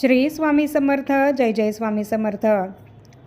श्री स्वामी समर्थ जय जय स्वामी समर्थ.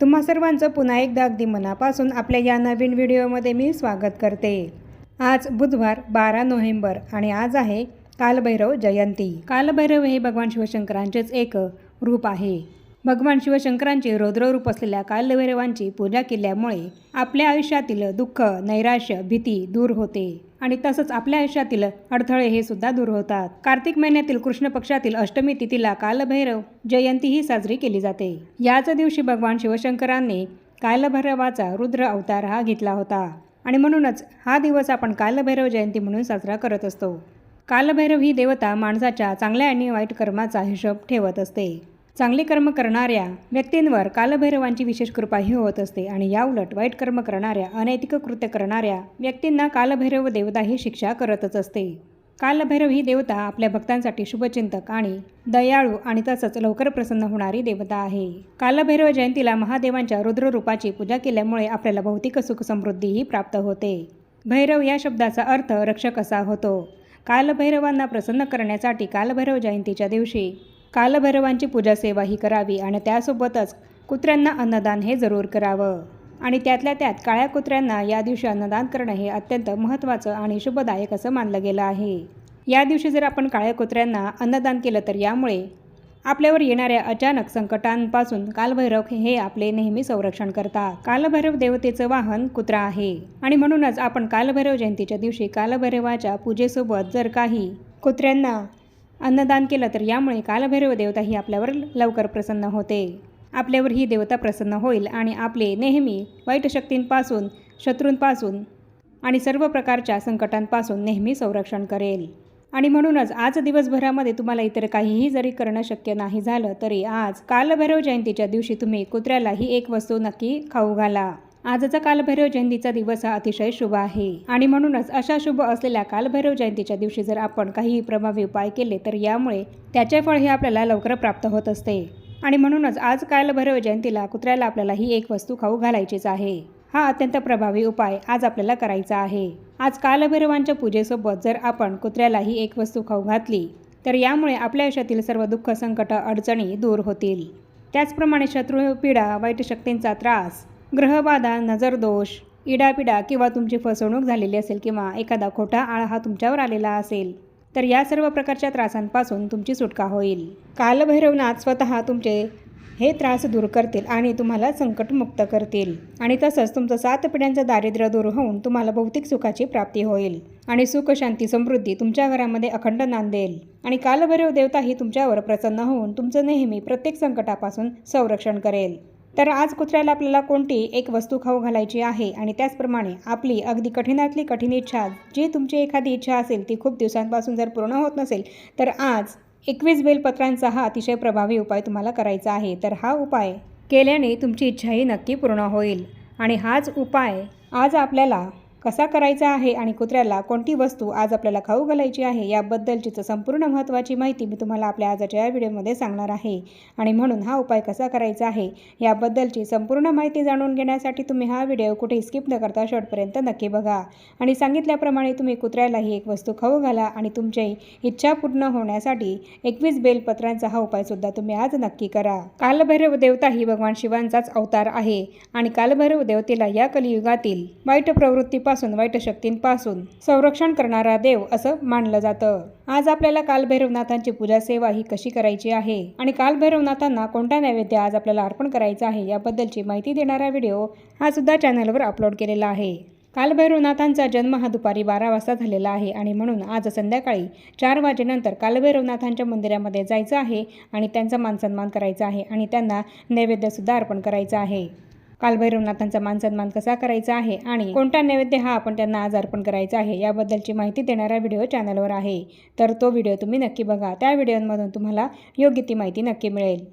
तुम्हा सर्वांचं पुन्हा एकदा अगदी मनापासून आपल्या या नवीन व्हिडिओमध्ये मी स्वागत करते. आज बुधवार बारा नोव्हेंबर आणि आज आहे कालभैरव जयंती. कालभैरव हे भगवान शिवशंकरांचेच एक रूप आहे. भगवान शिवशंकरांचे रौद्ररूप असलेल्या कालभैरवांची पूजा केल्यामुळे आपल्या आयुष्यातील दुःख नैराश्य भीती दूर होते. आणि तसंच आपल्या आयुष्यातील अडथळे हे सुद्धा दूर होतात. कार्तिक महिन्यातील कृष्ण पक्षातील अष्टमी तिथीला कालभैरव जयंती ही साजरी केली जाते. याच दिवशी भगवान शिवशंकरांनी कालभैरवाचा रुद्र अवतार हा घेतला होता. आणि म्हणूनच हा दिवस आपण कालभैरव जयंती म्हणून साजरा करत असतो. कालभैरव ही देवता माणसाच्या चांगल्या आणि वाईट कर्माचा हिशोब ठेवत असते. चांगले कर्म करणाऱ्या व्यक्तींवर कालभैरवांची विशेष कृपाही होत असते आणि याउलट वाईट कर्म करणाऱ्या अनैतिक कृत्य करणाऱ्या व्यक्तींना कालभैरव देवता ही शिक्षा करतच असते. कालभैरव ही देवता आपल्या भक्तांसाठी शुभचिंतक आणि दयाळू आणि तसंच लवकर प्रसन्न होणारी देवता आहे. कालभैरव जयंतीला महादेवांच्या रुद्ररूपाची पूजा केल्यामुळे आपल्याला भौतिक सुख समृद्धीही प्राप्त होते. भैरव या शब्दाचा अर्थ रक्षक असा होतो. कालभैरवांना प्रसन्न करण्यासाठी कालभैरव जयंतीच्या दिवशी कालभैरवांची पूजासेवा ही करावी आणि त्यासोबतच कुत्र्यांना अन्नदान हे जरूर करावं. आणि त्यातल्या त्यात काळ्या कुत्र्यांना या दिवशी अन्नदान करणं हे अत्यंत महत्त्वाचं आणि शुभदायक असं मानलं गेलं आहे. या दिवशी जर आपण काळ्या कुत्र्यांना अन्नदान केलं तर यामुळे आपल्यावर येणाऱ्या अचानक संकटांपासून कालभैरव हे आपले नेहमी संरक्षण करतात. कालभैरव देवतेचं वाहन कुत्रा आहे. आणि म्हणूनच आपण कालभैरव जयंतीच्या दिवशी कालभैरवाच्या पूजेसोबत जर काही कुत्र्यांना अन्नदान केलं तर यामुळे कालभैरव देवता ही आपल्यावर लवकर प्रसन्न होते. आपल्यावर ही देवता प्रसन्न होईल आणि आपले नेहमी वाईट शक्तींपासून शत्रूंपासून आणि सर्व प्रकारच्या संकटांपासून नेहमी संरक्षण करेल. आणि म्हणूनच आज दिवसभरामध्ये तुम्हाला इतर काहीही जरी करणं शक्य नाही झालं तरी आज कालभैरव जयंतीच्या दिवशी तुम्ही कुत्र्यालाही एक वस्तू नक्की खाऊ घाला. आजचा कालभैरव जयंतीचा दिवस हा अतिशय शुभ आहे. आणि म्हणूनच अशा शुभ असलेल्या कालभैरव जयंतीच्या दिवशी जर आपण काही प्रभावी उपाय केले तर यामुळे त्याचे फळ हे आपल्याला लवकर प्राप्त होत असते. आणि म्हणूनच आज कालभैरव जयंतीला कुत्र्याला आपल्याला ही एक वस्तू खाऊ घालायचीच आहे. हा अत्यंत प्रभावी उपाय आज आपल्याला करायचा आहे. आज कालभैरवांच्या पूजेसोबत जर आपण कुत्र्यालाही एक वस्तू खाऊ घातली तर यामुळे आपल्या आयुष्यातील सर्व दुःख संकट अडचणी दूर होतील. त्याचप्रमाणे शत्रू पीडा वाईट शक्तींचा त्रास ग्रहबाधा नजरदोष इडापिडा किंवा तुमची फसवणूक झालेली असेल किंवा एखादा खोटा आळा हा तुमच्यावर आलेला असेल तर या सर्व प्रकारच्या त्रासांपासून तुमची सुटका होईल. कालभैरवनाथ स्वतः तुमचे हे त्रास दूर करतील आणि तुम्हाला संकटमुक्त करतील. आणि तसंच तुमचं सात पिढ्यांचं दारिद्र्य दूर होऊन तुम्हाला भौतिक सुखाची प्राप्ती होईल आणि सुख शांती समृद्धी तुमच्या घरामध्ये अखंड नांदेल आणि कालभैरव देवताही तुमच्यावर प्रसन्न होऊन तुमचं नेहमी प्रत्येक संकटापासून संरक्षण करेल. तर आज कुत्र्याला आपल्याला कोणती एक वस्तू खाऊ घालायची आहे? आणि त्याचप्रमाणे आपली अगदी कठीणातली कठीण इच्छा जी तुमची एखादी इच्छा असेल ती खूप दिवसांपासून जर पूर्ण होत नसेल तर आज एकवीस बेलपत्रांचा हा अतिशय प्रभावी उपाय तुम्हाला करायचा आहे. तर हा उपाय केल्याने तुमची इच्छाही नक्की पूर्ण होईल. आणि हाच उपाय आज आपल्याला कसा करायचा आहे आणि कुत्र्याला कोणती वस्तू आज आपल्याला खाऊ घालायची आहे याबद्दलचीच संपूर्ण महत्त्वाची माहिती मी तुम्हाला आपल्या आजच्या या व्हिडिओमध्ये सांगणार आहे. आणि म्हणून हा उपाय कसा करायचा आहे याबद्दलची संपूर्ण माहिती जाणून घेण्यासाठी तुम्ही हा व्हिडिओ कुठे स्किप न करता शेवटपर्यंत नक्की बघा. आणि सांगितल्याप्रमाणे तुम्ही कुत्र्यालाही एक वस्तू खाऊ घाला आणि तुमची इच्छा पूर्ण होण्यासाठी एकवीस बेलपत्रांचा हा उपायसुद्धा तुम्ही आज नक्की करा. कालभैरव देवता ही भगवान शिवांचाच अवतार आहे आणि कालभैरव देवतेला या कलियुगातील वाईट प्रवृत्ती शक्तींपासून वाईट शक्तींपासून संरक्षण करणारा देव असं मानलं जातं. आज आपल्याला कालभैरवनाथांची पूजा सेवा ही कशी करायची आहे? आणि कालभैरवनाथांना कोणता नैवेद्य आज आपल्याला अर्पण करायचा आहे याबद्दलची माहिती देणारा व्हिडिओ हा सुद्धा चॅनलवर अपलोड केलेला आहे. कालभैरवनाथांचा जन्म हा दुपारी बारा वाजता झालेला आहे आणि म्हणून आज संध्याकाळी चार वाजेनंतर कालभैरवनाथांच्या मंदिरामध्ये जायचं आहे आणि त्यांचा मानसन्मान करायचा आहे आणि त्यांना नैवेद्यसुद्धा अर्पण करायचं आहे. कालभैरवनाथांचा मानसन्मान कसा करायचा आहे आणि कोणता नैवेद्य हा आपण त्यांना आज अर्पण करायचा आहे याबद्दलची माहिती देणारा व्हिडिओ चॅनलवर आहे. तर तो व्हिडिओ तुम्ही नक्की बघा. त्या व्हिडिओमधून तुम्हाला योग्य ती माहिती नक्की मिळेल.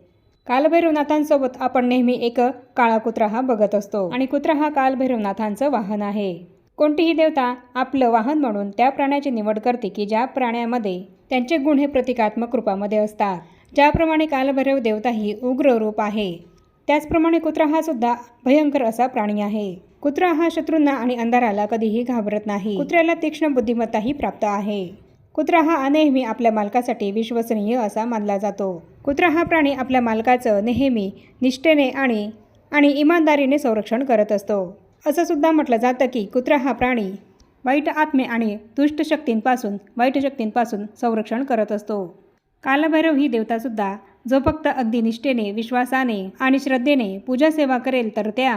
कालभैरवनाथांसोबत आपण नेहमी एक काळा कुत्रा हा बघत असतो आणि कुत्रा हा कालभैरवनाथांचं वाहन आहे. कोणतीही देवता आपलं वाहन म्हणून त्या प्राण्याची निवड करते की ज्या प्राण्यामध्ये त्यांचे गुण हे प्रतिकात्मक रूपामध्ये असतात. ज्याप्रमाणे कालभैरव देवता ही उग्र रूप आहे. त्याचप्रमाणे कुत्रा हा सुद्धा भयंकर असा प्राणी आहे. कुत्रा हा शत्रूंना आणि अंधाराला कधीही घाबरत नाही. कुत्र्याला तीक्ष्ण बुद्धिमत्ताही प्राप्त आहे. कुत्रा हा नेहमी आपल्या मालकासाठी विश्वसनीय असा मानला जातो. कुत्रा हा प्राणी आपल्या मालकाचं नेहमी निष्ठेने आणि आणि इमानदारीने संरक्षण करत असतो. असं सुद्धा म्हटलं जातं की कुत्रा हा प्राणी वाईट आत्मे आणि दुष्ट शक्तींपासून वाईट शक्तींपासून संरक्षण करत असतो. कालभैरव ही देवतासुद्धा जो फक्त अगदी निष्ठेने विश्वासाने आणि श्रद्धेने पूजा सेवा करेल तर त्या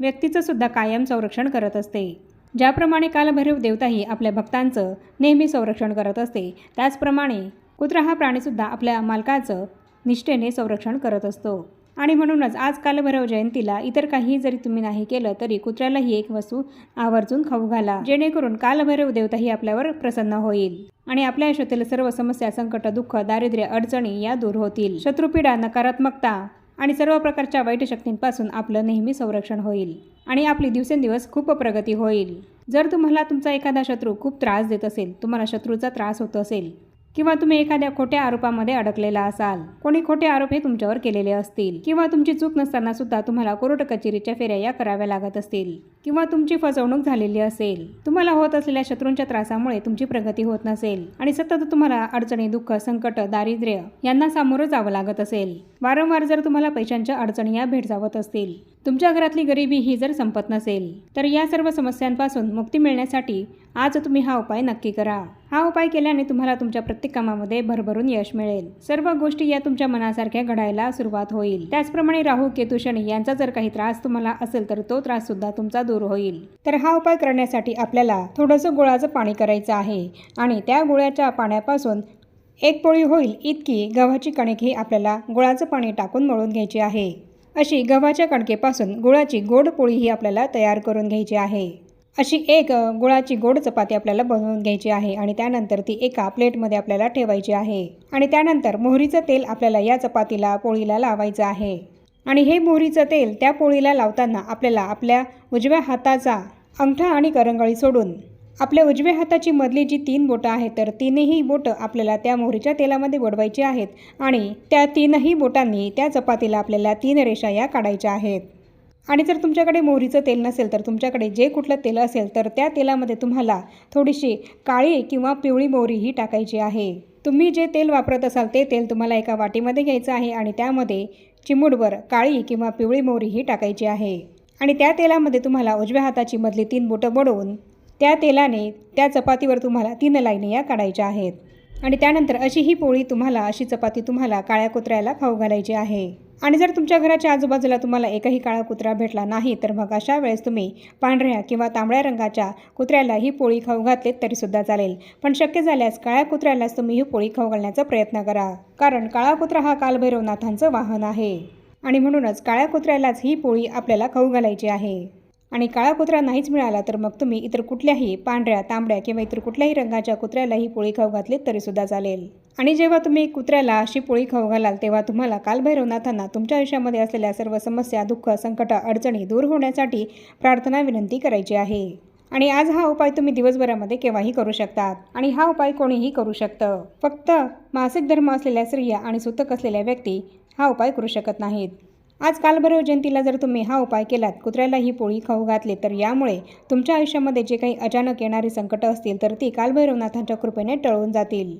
व्यक्तीचं सुद्धा कायम संरक्षण करत असते. ज्याप्रमाणे कालभैरव देवताही आपल्या भक्तांचं नेहमी संरक्षण करत असते त्याचप्रमाणे कुत्रा हा प्राणीसुद्धा आपल्या मालकाचं निष्ठेने संरक्षण करत असतो. आणि म्हणूनच आज कालभैरव जयंतीला इतर काही जरी तुम्ही नाही केलं तरी कुत्र्याला ही एक वस्तू आवर्जून खाऊ घाला. जेणेकरून कालभैरव देवताही आपल्यावर प्रसन्न होईल. आणि आपल्या आयुष्यातील सर्व समस्या संकट दुःख दारिद्र्य अडचणी या दूर होतील. शत्रुपीडा नकारात्मकता आणि सर्व प्रकारच्या वाईट शक्तींपासून आपलं नेहमी संरक्षण होईल. आणि आपली दिवसेंदिवस खूप प्रगती होईल. जर तुम्हाला तुमचा एखादा शत्रू खूप त्रास देत असेल तुम्हाला शत्रूचा त्रास होत असेल किंवा तुम्ही एखाद्या खोट्या आरोपामध्ये अडकलेला असाल कोणी खोटे आरोप हे तुमच्यावर केलेले असतील किंवा तुमची चूक नसताना सुद्धा तुम्हाला कोर्ट कचेरीच्या फेऱ्या या कराव्या लागत असतील. किंवा तुमची फसवणूक झालेली असेल तुम्हाला होत असलेल्या शत्रूंच्या त्रासामुळे तुमची प्रगती होत नसेल आणि सतत तुम्हाला अडचणी दुःख संकट दारिद्र्य यांना सामोरं जावं लागत असेल. वारंवार जर तुम्हाला पैशांच्या अडचणी या भेडसावत असतील तुमच्या घरातली गरिबी ही जर संपत नसेल तर या सर्व समस्यांपासून मुक्ती मिळण्यासाठी आज तुम्ही हा उपाय नक्की करा. हा उपाय केल्याने तुम्हाला तुमच्या प्रत्येक कामामध्ये भरभरून यश मिळेल. सर्व गोष्टी या तुमच्या मनासारख्या घडायला सुरुवात होईल. त्याचप्रमाणे राहू केतू शनी यांचा जर काही त्रास तुम्हाला असेल तर तो त्रास सुद्धा तुमचा दूर होईल. तर हा उपाय करण्यासाठी आपल्याला थोडंसं गुळाचं पाणी करायचं आहे आणि त्या गुळाच्या पाण्यापासून एक पोळी होईल इतकी गव्हाची कणिक ही आपल्याला गुळाचं पाणी टाकून मळून घ्यायची आहे. अशी गव्हाच्या कणकेपासून गुळाची गोड पोळी ही आपल्याला तयार करून घ्यायची आहे. अशी एक गुळाची गोड चपाती आपल्याला बनवून घ्यायची आहे आणि त्यानंतर ती एका प्लेटमध्ये आपल्याला ठेवायची आहे. आणि त्यानंतर मोहरीचं तेल आपल्याला या चपातीला पोळीला लावायचं आहे. आणि हे मोहरीचं तेल त्या पोळीला लावताना आपल्याला आपल्या उजव्या हाताचा अंगठा आणि करंगळी सोडून आपल्या उजव्या हाताची मधली जी तीन बोटं आहेत तर तीनही बोटं आपल्याला त्या मोहरीच्या तेलामध्ये बुडवायची आहेत आणि त्या तीनही बोटांनी त्या चपातीला आपल्याला तीन रेषा या काढायच्या आहेत. आणि जर तुमच्याकडे मोहरीचं तेल नसेल तर तुमच्याकडे जे कुठलं तेल असेल तर त्या तेलामध्ये तुम्हाला थोडीशी काळी किंवा पिवळी मोहरी ही टाकायची आहे. तुम्ही जे तेल वापरत असाल ते तेल तुम्हाला एका वाटीमध्ये घ्यायचं आहे आणि त्यामध्ये चिमूडभर काळी किंवा पिवळी मोहरी ही टाकायची आहे. आणि त्या तेलामध्ये तुम्हाला उजव्या हाताची मधली तीन बोटं बडवून त्या तेलाने त्या चपातीवर तुम्हाला तीन लाईनी या काढायच्या आहेत. आणि त्यानंतर अशी ही पोळी तुम्हाला अशी चपाती तुम्हाला काळ्या कुत्र्याला खाऊ घालायची आहे. आणि जर तुमच्या घराच्या आजूबाजूला तुम्हाला एकही काळा कुत्रा भेटला नाही तर मग अशा वेळेस तुम्ही पांढऱ्या किंवा तांबड्या रंगाच्या कुत्र्याला ही पोळी खाऊ घातलीत तरीसुद्धा चालेल. पण शक्य झाल्यास काळ्या कुत्र्यालाच तुम्ही ही पोळी खाऊ घालण्याचा प्रयत्न करा कारण काळा कुत्रा हा कालभैरवनाथांचं वाहन आहे. आणि म्हणूनच काळ्या कुत्र्यालाच ही पोळी आपल्याला खाऊ घालायची आहे. आणि काळा कुत्रा नाहीच मिळाला तर मग तुम्ही इतर कुठल्याही पांढऱ्या तांबड्या किंवा इतर कुठल्याही रंगाच्या कुत्र्यालाही पोळी खाऊ घातली तरीसुद्धा चालेल. आणि जेव्हा तुम्ही कुत्र्याला अशी पोळी खाऊ घालाल तेव्हा तुम्हाला कालभैरवनाथांना तुमच्या आयुष्यामध्ये असलेल्या सर्व समस्या दुःख संकट अडचणी दूर होण्यासाठी प्रार्थना विनंती करायची आहे. आणि आज हा उपाय तुम्ही दिवसभरामध्ये केव्हाही करू शकतात. आणि हा उपाय कोणीही करू शकतं. फक्त मासिक धर्म असलेल्या स्त्रिया आणि सुतक असलेल्या व्यक्ती हा उपाय करू शकत नाहीत. आज कालभैरव जयंतीला जर तुम्ही हा उपाय केलात कुत्र्याला ही पोळी खाऊ घातली तर यामुळे तुमच्या आयुष्यामध्ये जे काही अचानक येणारी संकटं असतील तर ती कालभैरवनाथांच्या कृपेने टळून जातील.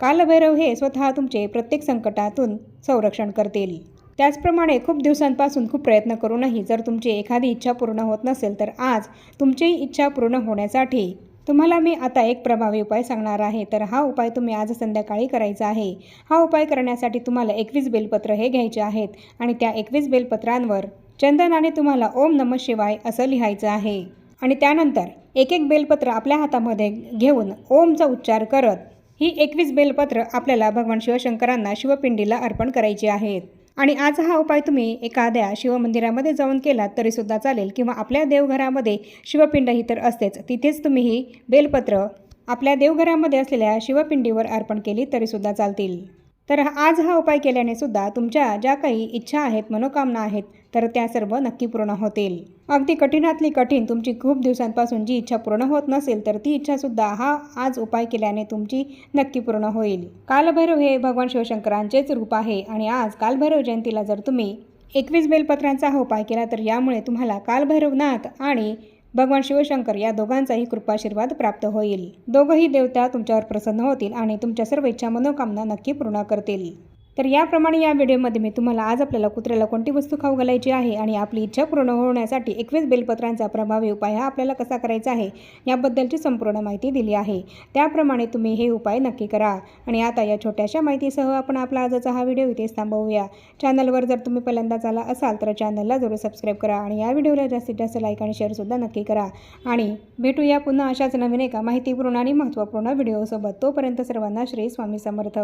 कालभैरव हे स्वतः तुमचे प्रत्येक संकटातून संरक्षण करतील. त्याचप्रमाणे खूप दिवसांपासून खूप प्रयत्न करूनही जर तुमची एखादी इच्छा पूर्ण होत नसेल तर आज तुमची इच्छा पूर्ण होण्यासाठी तुम्हाला मी आता एक प्रभावी उपाय सांगणार आहे. तर हा उपाय तुम्ही आज संध्याकाळी करायचा आहे. हा उपाय करण्यासाठी तुम्हाला एकवीस बेलपत्र हे घ्यायचे आहेत आणि त्या एकवीस बेलपत्रांवर चंदनाने तुम्हाला ओम नम शिवाय असं लिहायचं आहे. आणि त्यानंतर एक एक बेलपत्र आपल्या हातामध्ये घेऊन ओमचा उच्चार करत ही एकवीस बेलपत्र आपल्याला भगवान शिवशंकरांना शिवपिंडीला अर्पण करायची आहेत. आणि आज हा उपाय तुम्ही एखाद्या शिवमंदिरामध्ये जाऊन केलात तरीसुद्धा चालेल किंवा आपल्या देवघरामध्ये शिवपिंड ही तर असतेच तिथेच तुम्ही ही बेलपत्र आपल्या देवघरामध्ये असलेल्या शिवपिंडीवर अर्पण केली तरीसुद्धा चालतील. तर आज हा उपाय केल्याने सुद्धा तुमच्या ज्या काही इच्छा आहेत मनोकामना आहेत तर त्या सर्व नक्की पूर्ण होतील. अगदी कठीणातली कठीण तुमची खूप दिवसांपासून जी इच्छा पूर्ण होत नसेल तर ती इच्छासुद्धा हा आज उपाय केल्याने तुमची नक्की पूर्ण होईल. कालभैरव हे भगवान शिवशंकरांचेच रूप आहे आणि आज कालभैरव जयंतीला जर तुम्ही एकवीस बेलपत्रांचा हा उपाय केला तर यामुळे तुम्हाला कालभैरवनाथ आणि भगवान शिवशंकर या दोघांचाही कृपाशीर्वाद प्राप्त होईल. दोघंही देवता तुमच्यावर प्रसन्न होतील आणि तुमच्या सर्व इच्छा मनोकामना नक्की पूर्ण करतील. तर याप्रमाणे या व्हिडिओमध्ये मी तुम्हाला आज आपल्याला कुत्र्याला कोणती वस्तू खाऊ घालायची आहे आणि आपली इच्छा पूर्ण होण्यासाठी एकवीस बेलपत्रांचा प्रभावी उपाय हा आपल्याला कसा करायचा आहे याबद्दलची संपूर्ण माहिती दिली आहे. त्याप्रमाणे तुम्ही हे उपाय नक्की करा. आणि आता या छोट्याशा माहितीसह आपण आपला आजचा हा व्हिडिओ इथेच थांबवूया. चॅनलवर जर तुम्ही पहिल्यांदाच आला असाल तर चॅनलला जरूर सबस्क्राईब करा आणि या व्हिडिओला जास्तीत जास्त लाईक आणि शेअरसुद्धा नक्की करा. आणि भेटूया पुन्हा अशाच नवीन एका माहितीपूर्ण आणि महत्त्वपूर्ण व्हिडिओसोबत. तोपर्यंत सर्वांना श्री स्वामी समर्थ.